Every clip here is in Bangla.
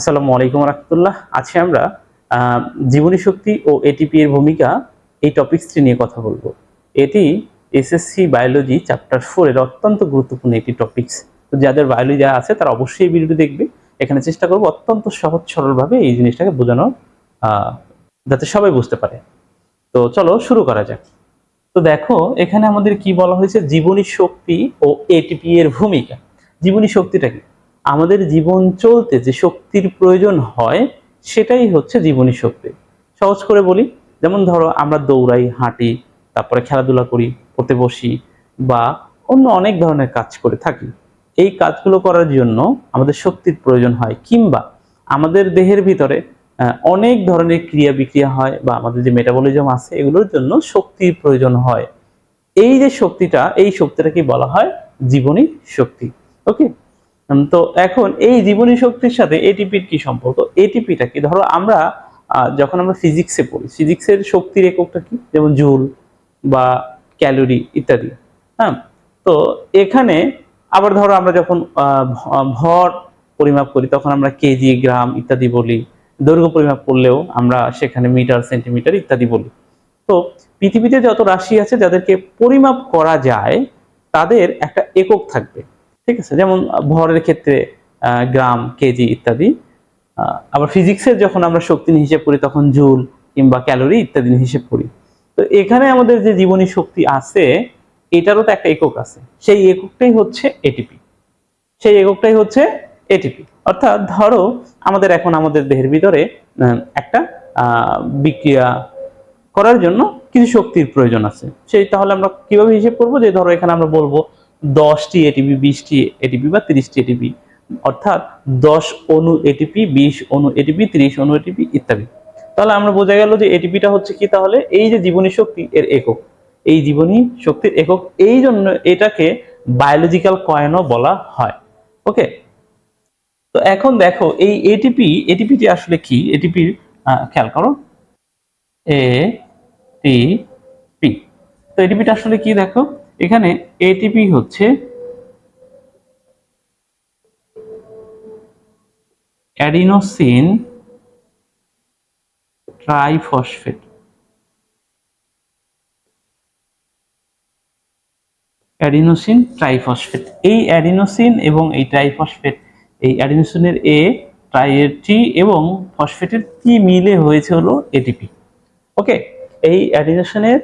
আসসালামু আলাইকুম রহমতুল্লাহ। আজকে আমরা জীবনী শক্তি ও এটিপি এর ভূমিকা এই টপিকসটি নিয়ে কথা বলব। এটি এসএসসি বায়োলজি চ্যাপ্টার ফোর এর অত্যন্ত গুরুত্বপূর্ণ একটি টপিকস তো যাদের বায়োলজি আছে, তারা অবশ্যই এই ভিডিওটি দেখবে। এখানে চেষ্টা করব অত্যন্ত সহজ সরলভাবে এই জিনিসটাকে বোঝানোর যাতে সবাই বুঝতে পারে। তো চলো শুরু করা যাক। তো দেখো, এখানে আমাদের কি বলা হয়েছে? জীবনী শক্তি ও এটিপি এর ভূমিকা। জীবনী শক্তিটা কি? আমাদের জীবন চলতে যে শক্তির প্রয়োজন হয়, সেটাই হচ্ছে জীবনী শক্তি। সহজ করে বলি, যেমন ধরো আমরা দৌড়াই, হাঁটি, তারপরে খেলাধুলা করি পড়তে বসি বা অন্য অনেক ধরনের কাজ করে থাকি। এই কাজগুলো করার জন্য আমাদের শক্তির প্রয়োজন হয় কিংবা আমাদের দেহের ভিতরে অনেক ধরনের ক্রিয়া বিক্রিয়া হয় বা আমাদের যে মেটাবলিজম আছে, এগুলোর জন্য শক্তির প্রয়োজন হয়। এই যে শক্তিটা, এই শক্তিটাকে বলা হয় জীবনী শক্তি। ওকে তো এখন এই জীবনী শক্তির সাথে এটিপির কি সম্পর্ক? এটিপিটা কি? ধরো আমরা যখন আমরা ফিজিক্সে পড়ি ফিজিক্সের শক্তির এককটা কি? যেমন জুল বা ক্যালোরি ইত্যাদি হ্যাঁ? তো এখানে আবার ধরো আমরা যখন ভর পরিমাপ করি, তখন আমরা কেজি, গ্রাম ইত্যাদি বলি। দৈর্ঘ্য পরিমাপ করলেও আমরা সেখানে মিটার, সেন্টিমিটার ইত্যাদি বলি। তো পৃথিবীতে যত রাশি আছে, যাদেরকে পরিমাপ করা যায়, তাদের একটা একক থাকবে। ঠিক আছে? যেমন, ভরের ক্ষেত্রে গ্রাম, কেজি ইত্যাদি। আবার ফিজিক্সের যখন আমরা শক্তি হিসেব করি, তখন জুল কিংবা ক্যালোরি ইত্যাদি হিসেব করি। তো এখানে আমাদের যে জীবনী শক্তি আছে, এটারও তো একটা একক আছে। সেই এককটাই হচ্ছে এটিপি সেই এককটাই হচ্ছে এটিপি অর্থাৎ ধরো, আমাদের এখন আমাদের দেহের ভিতরে একটা বিক্রিয়া করার জন্য কিছু শক্তির প্রয়োজন আছে। সেই তাহলে আমরা কীভাবে হিসেব করব? যে ধরো, এখানে আমরা বলব দশটি এটিপি বিশটি এটিপি বা তিরিশটি এটিপি অর্থাৎ দশ অণু এটিপি বিশ অণু এটিপি তিরিশ অণু এটিপি ইত্যাদি তাহলে আমরা বোঝা গেল যে এটিপিটা হচ্ছে কি তাহলে এই যে জীবনী শক্তি এর একক এই জীবনী শক্তির একক এই জন্য এটাকে বায়োলজিক্যাল কয়েনও বলা হয় ওকে তো এখন দেখো এই এটিপি এটিপিটি আসলে কি এটিপির খেয়াল করো এ টি পি তো এটিপিটা আসলে কি দেখো এখানে এটিপি হচ্ছে অ্যাডিনোসিন ট্রাইফসফেট। Adenosine triphosphate. এই অ্যাডিনোসিন এবং এই ট্রাইফসফেট, এই অ্যাডিনোসিনের এ ট্রাইয়ের টি এবং ফসফেটের টি মিলে হয়েছে হলো এটিপি ওকে এই অ্যাডিনোসিনের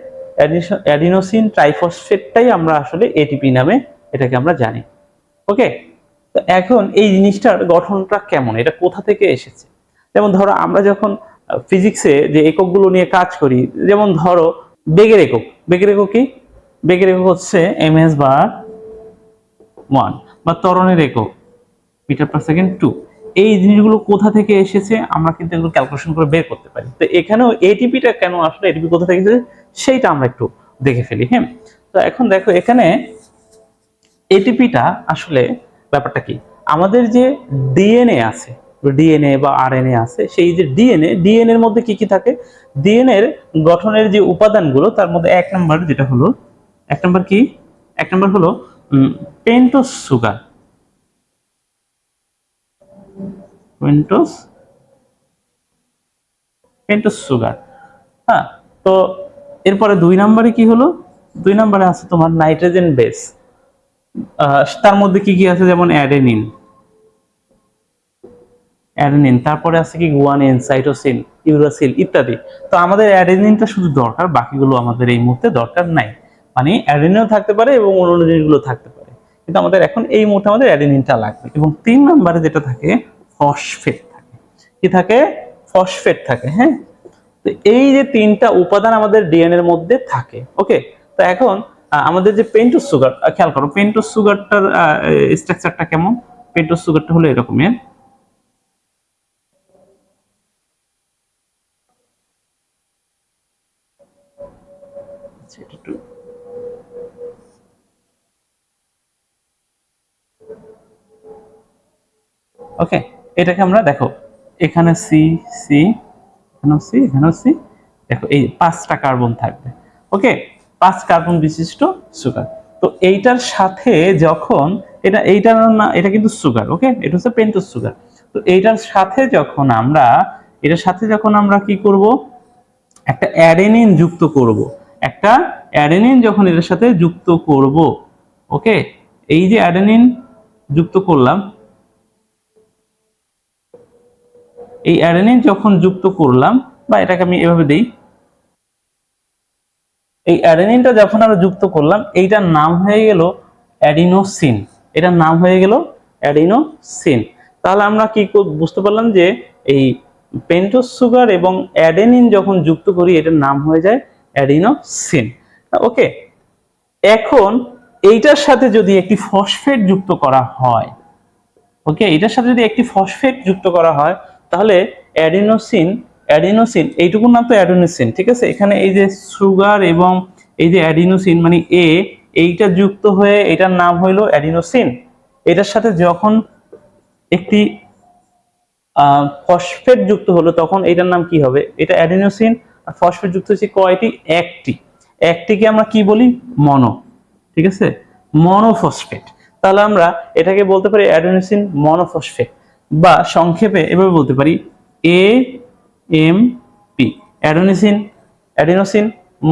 অ্যাডিনোসিন ট্রাইফসফেটটাই আমরা আসলে এটিপি নামে এটাকে আমরা জানি। ওকে? তো এখন এই জিনিসটার গঠনটা কেমন? এটা কোথা থেকে এসেছে? যেমন ধরো আমরা যখন ফিজিক্সে যে এককগুলো নিয়ে কাজ করি, যেমন ধরো বেগের একক। বেগের একক কি? বেগের একক হচ্ছে এম এস বার ওয়ান বা ত্বরণের একক, মিটার পার সেকেন্ড টু এই জিনিসগুলো কোথা থেকে এসেছে, আমরা কিন্তু এগুলো ক্যালকুলেশন করে বের করতে পারি। তো এখানেও এটিপিটা কেন আসলে এটিপি কোথা থেকে এসেছে, সেইটা আমরা একটু দেখে ফেলি হ্যাঁ? তো এখন দেখো, এখানে এটিপিটা আসলে ব্যাপারটা কি? আমাদের যে ডিএনএ আছে ডিএনএ বা আরএনএ আছে, সেই যে ডিএনএ ডিএনএ এর মধ্যে কি কি থাকে? ডিএনএ এর গঠনের যে উপাদানগুলো, তার মধ্যে এক নম্বর যেটা হলো, এক নম্বর কি? এক নম্বর হলো pentose sugar pentose pentose sugar হ্যাঁ তো এরপরে দুই নম্বরে কি হলো? দুই নম্বরে আছে তোমার নাইট্রোজেন বেস তার মধ্যে কি কি আছে? যেমন অ্যাডেনিন অ্যাডেনিন তারপরে আছে কি গুয়ানিন সাইটোসিন ইউরাসিল ইত্যাদি। তো আমাদের অ্যাডেনিনটা শুধু দরকার, বাকিগুলো আমাদের এই মুহূর্তে দরকার নাই। মানে অ্যাডেনিনও থাকতে পারে এবং অন্য জিনিসগুলো থাকতে পারে। কিন্তু আমাদের এখন এই মুহূর্তে আমাদের অ্যাডেনিনটা লাগবে। এবং তিন নম্বরে যেটা থাকে ফসফেট থাকে। কি থাকে? ফসফেট থাকে হ্যাঁ? তো এই যে তিনটা উপাদান আমাদের ডিএনএ এর মধ্যে থাকে ওকে তো এখন আমাদের যে পেন্টোস সুগার খেয়াল করো পেন্টোস সুগারটার স্ট্রাকচারটা কেমন? পেন্টোস সুগারটা হলো এরকমের আচ্ছা, ওকে এটাকে আমরা দেখো, এখানে সি সি এখানেও সি এখানেও সি দেখো এই পাঁচটা কার্বন থাকবে ওকে পাঁচ কার্বন বিশিষ্ট সুগার তো এইটার সাথে যখন, এটা এইটার না এটা কিন্তু সুগার ওকে এটা হচ্ছে পেন্টোস সুগার তো এইটার সাথে যখন আমরা, এটার সাথে যখন আমরা কি করব? একটা অ্যাডেনিন যুক্ত করব। একটা অ্যাডেনিন যখন এটার সাথে যুক্ত করব ওকে এই যে অ্যাডেনিন যুক্ত করলাম এই অ্যাডেনিন যখন যুক্ত করলাম, বা এটাকে আমি এভাবে দেই, এই অ্যাডেনিনটা যখন আমরা যুক্ত করলাম, এইটার নাম হয়ে গেল অ্যাডিনোসিন এটার নাম হয়ে গেল অ্যাডিনোসিন তাহলে আমরা কি বুঝতে পারলাম যে এই পেন্টোজ সুগার এবং অ্যাডেনিন যখন যুক্ত করি, এটার নাম হয়ে যায় অ্যাডিনোসিন ওকে, এখন এইটার সাথে যদি একটি ফসফেট যুক্ত করা হয়, ওকে এটার সাথে যদি একটি ফসফেট যুক্ত করা হয় তাহলে অ্যাডিনোসিন অ্যাডিনোসিন এইটুকুর নাম তো অ্যাডিনোসিন ঠিক আছে? এখানে এই যে সুগার এবং এই যে অ্যাডিনোসিন মানে এ এইটা যুক্ত হয়ে এটার নাম হইল অ্যাডিনোসিন এটার সাথে যখন একটি ফসফেট যুক্ত হলো, তখন এটার নাম কি হবে? এটা অ্যাডিনোসিন আর ফসফেট যুক্ত হচ্ছে কয়টি? একটি। একটিকে আমরা কি বলি? মনো ঠিক আছে? মনোফসফেট তাহলে আমরা এটাকে বলতে পারি অ্যাডিনোসিন মনোফসফেট বা সংক্ষেপে এভাবে বলতে পারি A M P adenosine adenosine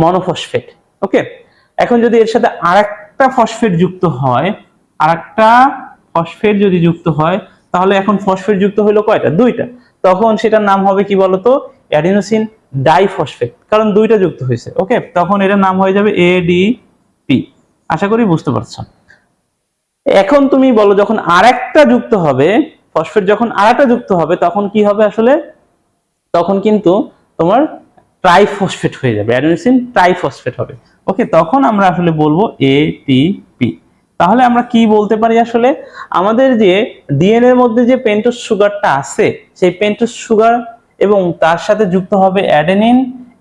monophosphate okay এখন যদি এর সাথে আরেকটা ফসফেট যুক্ত হয়, আরেকটা ফসফেট যদি যুক্ত হয়, তাহলে এখন ফসফেট যুক্ত হলো কয়টা? দুইটা। তখন সেটার নাম হবে কি বলতো? অ্যাডিনোসিন ডাইফসফেট কারণ দুইটা যুক্ত হয়েছে ওকে তখন এটার নাম হয়ে যাবে এডিপি আশা করি বুঝতে পারছ। এখন তুমি বলো, যখন আরেকটা যুক্ত হবে ফসফেট যখন আরেকটা যুক্ত হবে, তখন কি হবে আসলে? তখন কিন্তু তোমার ট্রাইফসফেট হয়ে যাবে অ্যাডিনোসিন ট্রাইফসফেট হবে। ওকে, তখন আমরা আসলে বলব এটিপি তাহলে আমরা কি বলতে পারি আসলে? আমাদের যে ডিএনএ এর মধ্যে যে পেন্টোজ সুগারটা আছে, সেই পেন্টোজ সুগার এবং তার সাথে যুক্ত হবে অ্যাডেনিন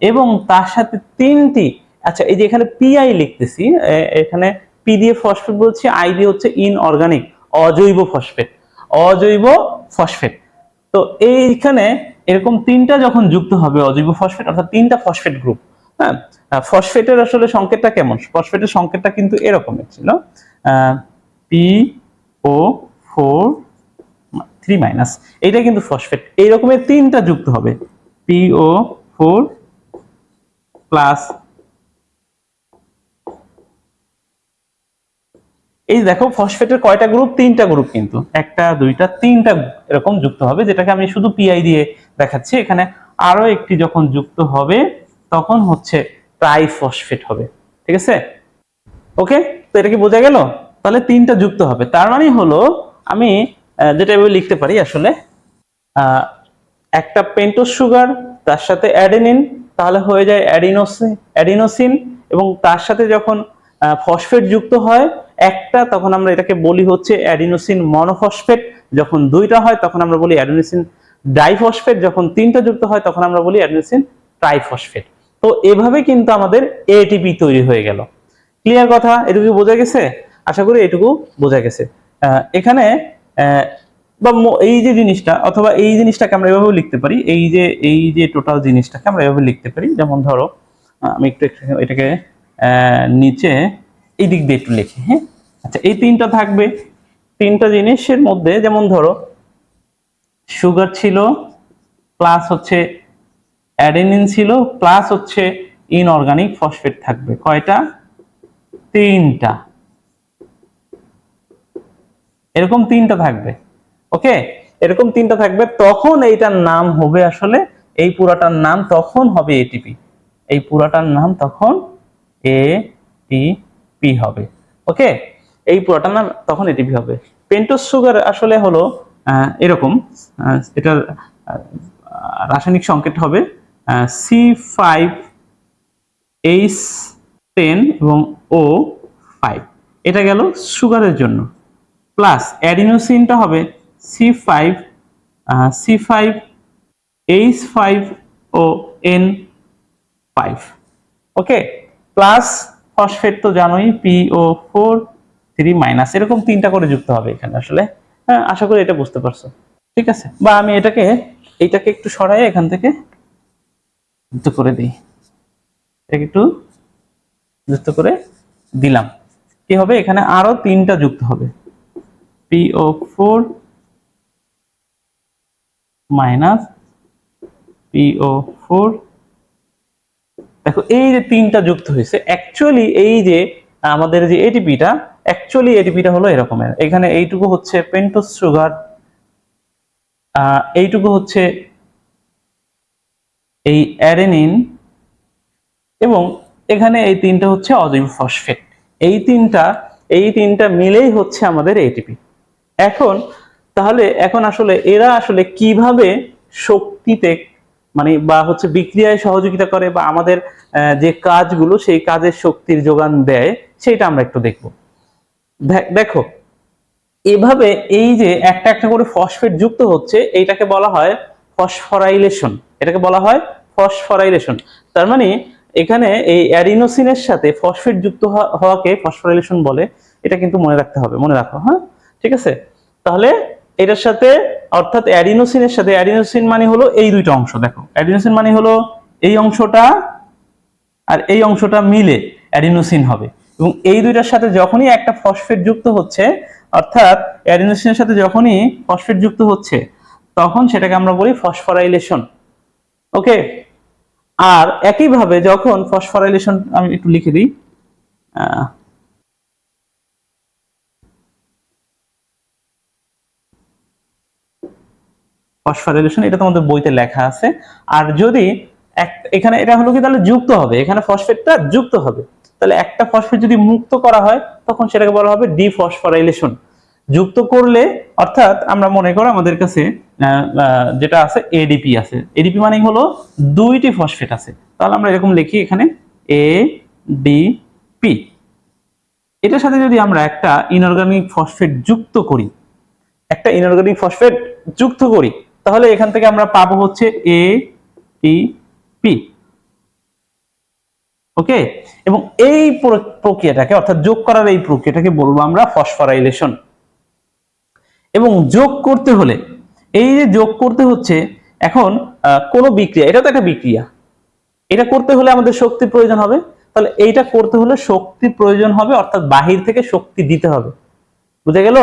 এবং তার সাথে তিনটি আচ্ছা এই যে এখানে পিআই লিখতেছি এখানে পি দিয়ে ফসফেট বলছি আই দিয়ে হচ্ছে ইনঅর্গানিক অজৈব ফসফেট অজৈব ফসফেট। তো এইখানে এরকম তিনটা যখন যুক্ত হবে, অজৈব ফসফেট, অর্থাৎ তিনটা ফসফেট গ্রুপ হ্যাঁ? ফসফেটের আসলে সংকেতটা কেমন? ফসফেটের সংকেতটা কিন্তু এরকমের ছিল P O four three minus এটা কিন্তু ফসফেট। এই রকমের তিনটা যুক্ত হবে পি ও ফোর প্লাস এই দেখো ফসফেটের কয়টা গ্রুপ তিনটা গ্রুপ কিন্তু। একটা, দুইটা, তিনটা এরকম যুক্ত হবে, যেটাকে আমি শুধু পিআই দিয়ে দেখাচ্ছি। এখানে আরও একটি যখন যুক্ত হবে, তখন হচ্ছে ট্রাইফসফেট হবে। ঠিক আছে? ওকে তো এটা কি বোঝা গেল? তাহলে তিনটা যুক্ত হবে। তার মানে হলো, আমি যেটা এভাবে লিখতে পারি আসলে একটা পেন্টোজ সুগার তার সাথে অ্যাডেনিন তাহলে হয়ে যায় অ্যাডিনোসিন অ্যাডিনোসিন এবং তার সাথে যখন ফসফেট যুক্ত হয় একটা, তখন আমরা এটাকে বলি হচ্ছে অ্যাডিনোসিন মনোফসফেট। যখন দুইটা হয়, তখন আমরা বলি অ্যাডিনোসিন ডাইফসফেট। যখন তিনটা যুক্ত হয়, তখন আমরা বলি অ্যাডিনোসিন ট্রাইফসফেট। তো এভাবে কিন্তু আমাদের এটিপি তৈরি হয়ে গেল। ক্লিয়ার কথা? এটুকু বোঝা গেছে? আশা করি এটুকু বোঝা গেছে। এখানে বা এই যে জিনিসটা, অথবা এই জিনিসটাকে আমরা এভাবে লিখতে পারি। এই যে এই যে টোটাল জিনিসটাকে আমরা এভাবে লিখতে পারি। যেমন ধরো আমি একটু এটাকে নিচে এই দিক দিয়ে একটু লিখি হ্যাঁ? আচ্ছা এই তিনটা থাকবে। তিনটা জিনিসের মধ্যে যেমন ধরো সুগার ছিল প্লাস হচ্ছে অ্যাডেনিন ছিল প্লাস হচ্ছে ইনঅর্গানিক ফসফেট থাকবে। কয়টা? তিনটা। এরকম তিনটা থাকবে। ওকে? এরকম তিনটা থাকবে। তখন এইটার নাম হবে আসলে, এই পুরাটার নাম তখন হবে এটিপি এই পুরাটার নাম তখন এ টি পি হবে। ওকে? এই পুরাটার নাম তখন এটিপি হবে। পেন্টোজ সুগার আসলে হলো এরকম এটার রাসায়নিক সংকেত হবে সি ফাইভ এইচ টেন এবং ও ফাইভ এটা গেল সুগারের জন্য। প্লাস অ্যাডিনোসিনটা হবে C five C five H five O N five okay plus phosphate তো জানোই P O four three minus এরকম তিনটা করে যুক্ত হবে এখানে আসলে। হ্যাঁ আশা করি এটা বুঝতে পারছ। ঠিক আছে? বা আমি এটাকে, এইটাকে একটু সরাই এখান থেকে যুক্ত করে দিই। এটাকে একটু যুক্ত করে দিলাম। কি হবে? এখানে আরও তিনটা যুক্ত হবে। P O four minus P O four দেখো, এই যে তিনটা যুক্ত হয়েছে অ্যাকচুয়ালি এই যে আমাদের যে এটিপিটা অ্যাকচুয়ালি এটিপিটা হলো এরকমের। এখানে এইটুকু হচ্ছে পেন্টোস সুগার এইটুকু হচ্ছে এই অ্যাডেনিন এবং এখানে এই তিনটা হচ্ছে অজৈব ফসফেট এই তিনটা এই তিনটা মিলেই হচ্ছে আমাদের এটিপি এখন, তাহলে এখন আসলে এরা আসলে কীভাবে শক্তিতে মানে বা হচ্ছে বিক্রিয়ায় সহযোগিতা করে বা আমাদের যে কাজগুলো, সেই কাজের শক্তির যোগান দেয় সেটা আমরা একটু দেখব। দেখো এভাবে এই যে একটা একটা করে ফসফেট যুক্ত হচ্ছে, এইটাকে বলা হয় ফসফরাইলেশন এটাকে বলা হয় ফসফরাইলেশন তার মানে এখানে এই অ্যারিনোসিনের সাথে ফসফেট যুক্ত হওয়া- হওয়াকে ফসফরাইলেশন বলে। এটা কিন্তু মনে রাখতে হবে, মনে রাখো হ্যাঁ? ঠিক আছে? তাহলে এটার সাথে, অর্থাৎ অ্যাডিনোসিনের সাথে অ্যাডিনোসিন মানে হলো এই দুইটা অংশ, দেখো। অ্যাডিনোসিন মানে হলো এই অংশটা আর এই অংশটা মিলে অ্যাডিনোসিন হবে। এবং এই দুইটার সাথে যখনই একটা ফসফেট যুক্ত হচ্ছে, অর্থাৎ অ্যাডিনোসিনের সাথে যখনই ফসফেট যুক্ত হচ্ছে, তখন সেটাকে আমরা বলি ফসফরাইলেশন। ওকে? আর একইভাবে যখন ফসফরাইলেশন, আমি একটু লিখে দিই। ফসফরাইলেশন, এটা তোমাদের বইতে লেখা আছে। আর যদি এখানে এটা হলো কি, তাহলে যুক্ত হবে। এখানে ফসফেটটা যুক্ত হবে। তাহলে একটা ফসফেট যদি মুক্ত করা হয়, তখন সেটাকে বলা হবে ডিফসফরাইলেশন যুক্ত করলে, অর্থাৎ আমরা মনে করো আমাদের কাছে যেটা আছে এডিপি আছে। এডিপি মানে হলো দুইটি ফসফেট আছে। তাহলে আমরা এরকম লিখি এখানে এ ডি পি এটার সাথে যদি আমরা একটা ইনঅর্গানিক ফসফেট যুক্ত করি, একটা ইনঅর্গানিক ফসফেট যুক্ত করি, তাহলে এখান থেকে আমরা পাবো হচ্ছে এ টি পি ওকে এবং এই প্র- প্রক্রিয়াটাকে, অর্থাৎ যোগ করার এই প্রক্রিয়াটাকে বলব আমরা ফসফরাইলেশন এবং যোগ করতে হলে, এই যে যোগ করতে হচ্ছে, এখন কোনো বিক্রিয়া, এটা তো একটা বিক্রিয়া। এটা করতে হলে আমাদের শক্তি প্রয়োজন হবে। তাহলে এইটা করতে হলে শক্তি প্রয়োজন হবে, অর্থাৎ বাহির থেকে শক্তি দিতে হবে। বুঝে গেল?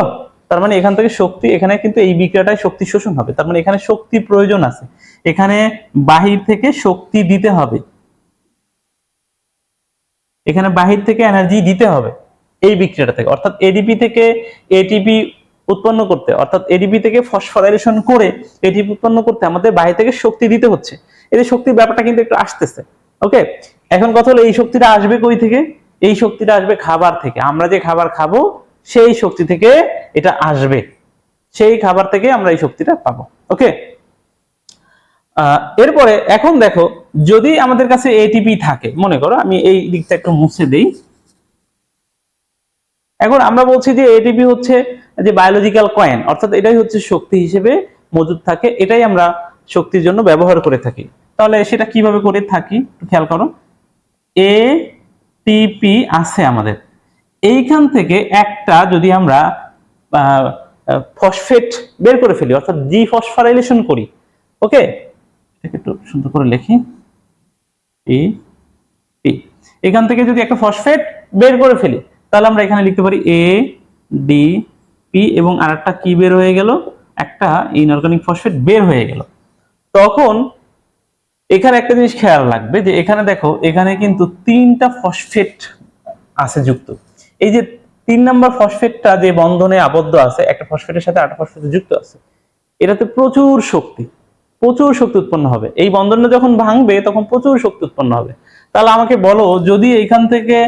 তার মানে এখান থেকে শক্তি, এখানে কিন্তু এই বিক্রিয়াটায় শক্তি শোষণ হবে। তার মানে এখানে শক্তি প্রয়োজন আছে। এখানে বাহির থেকে শক্তি দিতে হবে। এখানে বাহির থেকে এনার্জি দিতে হবে এই বিক্রিয়াটা থেকে। অর্থাৎ এডিপি থেকে এটিপি উৎপন্ন করতে, অর্থাৎ এডিপি থেকে ফসফরাইলেশন করে এটিপি উৎপন্ন করতে আমাদের বাহির থেকে শক্তি দিতে হচ্ছে। এই শক্তির ব্যাপারটা কিন্তু একটু আসতেছে ওকে এখন কথা হলো এই শক্তিটা আসবে কই থেকে? এই শক্তিটা আসবে খাবার থেকে। আমরা যে খাবার খাব, সেই শক্তি থেকে এটা আসবে। সেই খাবার থেকে আমরা এই শক্তিটা পাবো ওকে এরপরে এখন দেখো, যদি আমাদের কাছে এটিপি থাকে, মনে করো আমি এই দিকটা একটু মুছে দেই। এখন আমরা বলছি যে এটিপি হচ্ছে যে বায়োলজিক্যাল কয়েন অর্থাৎ এটাই হচ্ছে শক্তি হিসেবে মজুদ থাকে, এটাই আমরা শক্তির জন্য ব্যবহার করে থাকি। তাহলে সেটা কীভাবে করে থাকি খেয়াল করো। এ টিপি আছে আমাদের। এইখান থেকে একটা যদি আমরা ফসফেট বের করে ফেলি, অর্থাৎ জি ফসফরাইলেশন করি ওকে এটাকে একটু সুন্দর করে লিখি। ই পি এখান থেকে যদি একটা ফসফেট বের করে ফেলি, তাহলে আমরা এখানে লিখতে পারি এ ডি পি এবং আরেকটা কি বের হয়ে গেল? একটা ইনঅর্গানিক ফসফেট বের হয়ে গেল। তখন এখানে একটা জিনিস খেয়াল রাখবে যে এখানে দেখো, এখানে কিন্তু তিনটা ফসফেট আছে যুক্ত। এই যে তিন নাম্বার ফসফেটটা যে বন্ধনে আবদ্ধ আছে, একটা ফসফেটের সাথে আরেকটা ফসফেট যুক্ত আছে, এটাতে প্রচুর শক্তি। প্রচুর শক্তি উৎপন্ন হবে। এই বন্ধনটা যখন ভাঙবে, তখন প্রচুর শক্তি উৎপন্ন হবে। তাহলে আমাকে বলো, যদি এখান থেকে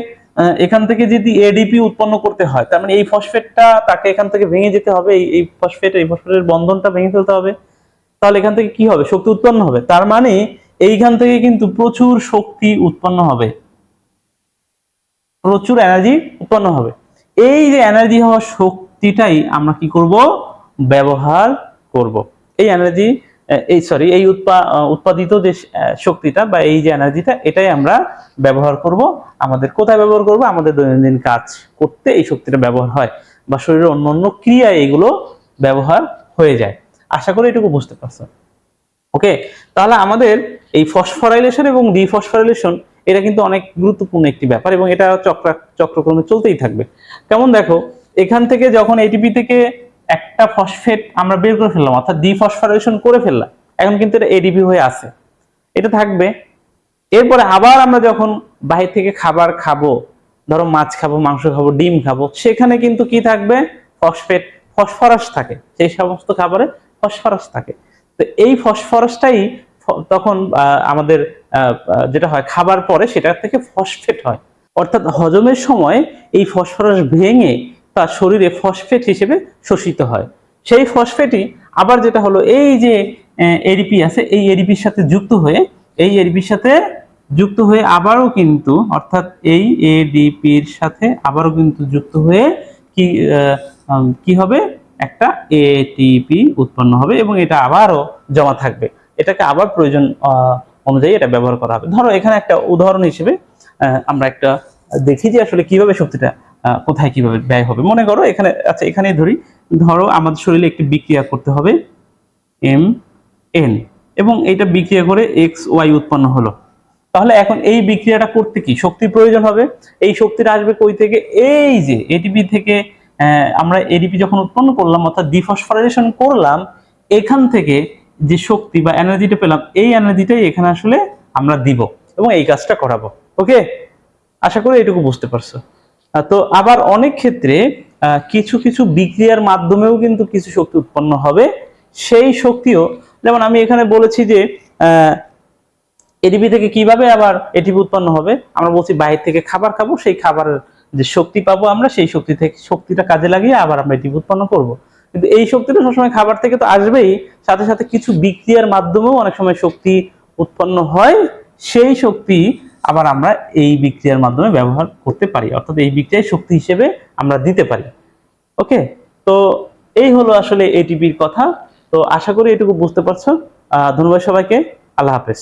এখান থেকে যদি এডিপি উৎপন্ন করতে হয়, তার মানে এই ফসফেটটা তাকে এখান থেকে ভেঙে যেতে হবে, এই ফসফেট, এই ফসফেটের বন্ধনটা ভেঙে ফেলতে হবে, তাহলে এখান থেকে কি হবে? শক্তি উৎপন্ন হবে। তার মানে এইখান থেকে কিন্তু প্রচুর শক্তি উৎপন্ন হবে। প্রচুর এনার্জি উৎপন্ন হবে। এই যে এনার্জি হওয়া শক্তিটাই আমরা কি করব? ব্যবহার করব। এই এনার্জি এই সরি এই উৎপা- উৎপাদিত যে শক্তিটা বা এই যে এনার্জিটা, এটাই আমরা ব্যবহার করব। আমাদের কোথায় ব্যবহার করব? আমাদের দৈনন্দিন কাজ করতে এই শক্তিটা ব্যবহার হয় বা শরীরের অন্য অন্য ক্রিয়ায় এগুলো ব্যবহার হয়ে যায়। আশা করি এটুকু বুঝতে পারছ। ওকে? তাহলে আমাদের এই ফসফরাইলেশন এবং ডিফসফরাইলেশন, এটা কিন্তু অনেক গুরুত্বপূর্ণ একটি ব্যাপার এবং এটা চক্র, চক্রক্রমে চলতেই থাকবে। কেমন দেখো, এখান থেকে যখন এটিপি থেকে একটা ফসফেট আমরা বের করে ফেললাম, অর্থাৎ ডিফসফোরাইলেশন করে ফেললাম। এখন কিন্তু এটা এডিপি হয়ে আছে। এটা থাকবে। এরপরে আবার আমরা যখন বাইরে থেকে খাবার খাব, ধরো মাছ খাব, মাংস খাব, ডিম খাব, সেখানে কিন্তু কি থাকবে? ফসফেট ফসফরাস থাকে। সেই সমস্ত খাবারে ফসফরাস থাকে। তো এই ফসফরাসটাই তখন আমাদের যেটা হয়, খাবার পরে সেটা থেকে ফসফেট হয়। অর্থাৎ হজমের সময় এই ফসফরাস ভেঙে তার শরীরে ফসফেট হিসেবে শোষিত হয়। সেই ফসফেটই আবার যেটা হলো, এই যে এডিপি আছে, এই এডিপির সাথে যুক্ত হয়ে, এই এডিপির সাথে যুক্ত হয়ে আবারও কিন্তু, অর্থাৎ এই এডিপির সাথে আবারও কিন্তু যুক্ত হয়ে কি কি হবে? একটা এটিপি উৎপন্ন হবে এবং এটা আবারও জমা থাকবে। এটাকে আবার প্রয়োজন অনুযায়ী এটা ব্যবহার করা হবে। ধরো, এখানে একটা উদাহরণ হিসেবে আমরা একটা দেখি যে আসলে কীভাবে শক্তিটা কোথায় কীভাবে ব্যয় হবে? মনে করো এখানে আচ্ছা এখানেই ধরি। ধরো আমাদের শরীরে একটি বিক্রিয়া করতে হবে এম এন এবং এটা বিক্রিয়া করে এক্স, ওয়াই উৎপন্ন হলো। তাহলে এখন এই বিক্রিয়াটা করতে কি? শক্তির প্রয়োজন হবে। এই শক্তিটা আসবে কই থেকে? এই যে এটিপি থেকে আমরা এডিপি যখন উৎপন্ন করলাম, অর্থাৎ ডিফসফোরাইজেশন করলাম, এখান থেকে যে শক্তি বা এনার্জিটা পেলাম, এই এনার্জিটাই এখানে আসলে আমরা দিব এবং এই কাজটা করাবো। ওকে? আশা করি এটুকু বুঝতে পারছ। তো আবার অনেক ক্ষেত্রে কিছু কিছু বিক্রিয়ার মাধ্যমেও কিন্তু কিছু শক্তি উৎপন্ন হবে। সেই শক্তিও, যেমন আমি এখানে বলেছি যে এডিপি থেকে কীভাবে আবার এটিপি উৎপন্ন হবে, আমরা বলছি বাইরে থেকে খাবার খাব, সেই খাবারের যে শক্তি পাবো আমরা, সেই শক্তি থেকে, শক্তিটা কাজে লাগিয়ে আবার আমরা এটিপি উৎপন্ন করব। কিন্তু এই শক্তিটা সবসময় খাবার থেকে তো আসবেই, সাথে সাথে কিছু বিক্রিয়ার মাধ্যমেও অনেক সময় শক্তি উৎপন্ন হয়। সেই শক্তি আবার আমরা এই বিক্রিয়ার মাধ্যমে ব্যবহার করতে পারি, অর্থাৎ এই বিক্রিয়ায় শক্তি হিসেবে আমরা দিতে পারি। ওকে? তো এই হলো আসলে এটিপির কথা। তো আশা করি এটুকু বুঝতে পারছ। ধন্যবাদ সবাইকে। আল্লাহ হাফেজ।